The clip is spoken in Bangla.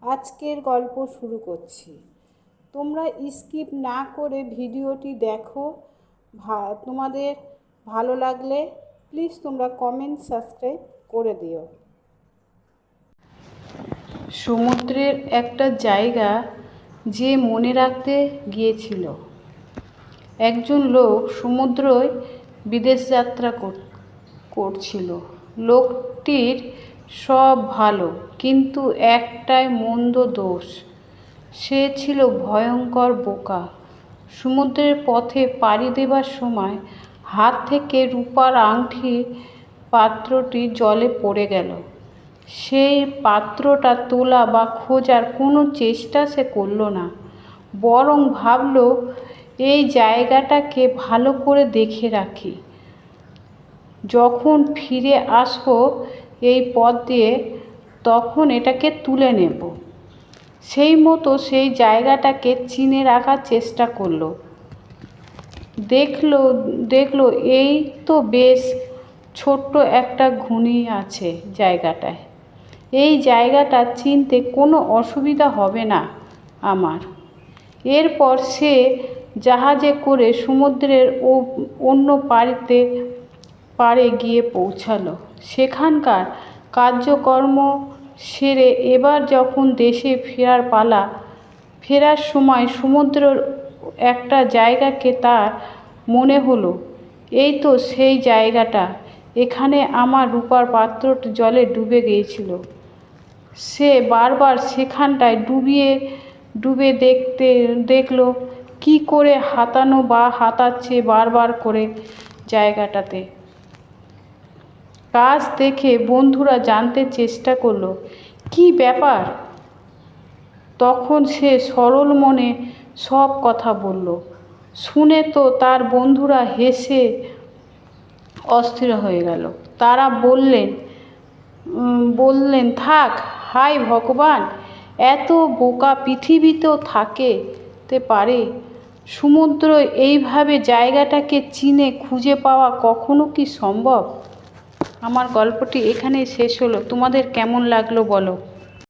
আজকের গল্প শুরু করছি। তোমরা স্কিপ না করে ভিডিওটি দেখো। তোমাদের ভালো লাগলে প্লিজ তোমরা কমেন্ট সাবস্ক্রাইব করে দিও। সমুদ্রের একটা জায়গা যে মনে রাখতে গিয়েছিল। একজন লোক সমুদ্রয় বিদেশ যাত্রা কর- করছিল। লোকটির সব ভালো, কিন্তু একটাই মন্দ দোষ। সে ছিল ভয়ঙ্কর বোকা। সমুদ্রের পথে পাড়ি দেবার সময় হাত থেকে রূপার আংটি পাত্রটি জলে পড়ে গেল। সেই পাত্রটা তোলা বা খোঁজার কোনো চেষ্টা সে করল না, বরং ভাবল, এই জায়গাটাকে ভালো করে দেখে রাখি। যখন ফিরে আসব এই পথ দিয়ে তখন এটাকে তুলে নেব। সেই মতো সেই জায়গাটাকে চিনে রাখার চেষ্টা করল। দেখল দেখল এই তো বেশ ছোট্ট একটা ঘুনি আছে জায়গাটায়। এই জায়গাটা চিনতে কোনো অসুবিধা হবে না আমার। এরপর সে জাহাজে করে সমুদ্রের ও অন্য পাড়িতে পাড়ে গিয়ে পৌঁছালো। সেখানকার কার্যকর্ম সেরে এবার যখন দেশে ফেরার পালা, ফেরার সময় সমুদ্রের একটা জায়গাকে তার মনে হলো, এই তো সেই জায়গাটা। এখানে আমার রূপার পাত্রটি জলে ডুবে গিয়েছিল। সে বারবার সেখানটায় ডুবিয়ে, ডুবে দেখতে, দেখল, কি করে হাতানো বা হাতাচ্ছে বারবার করে জায়গাটাতে। কাজ দেখে বন্ধুরা জানতে চেষ্টা করল, কি ব্যাপার? তখন সে সরল মনে সব কথা বলল। শুনে তো তার বন্ধুরা হেসে অস্থির হয়ে গেল। তারা বললেন বললেন, থাক, হাই ভগবান, এত বোকা পৃথিবীতেও থাকে তে পারে। সমুদ্র এইভাবে জায়গাটাকে চিনে খুঁজে পাওয়া কখনো কি সম্ভব? আমার গল্পটি এখানেই শেষ হলো। তোমাদের কেমন লাগল বলো?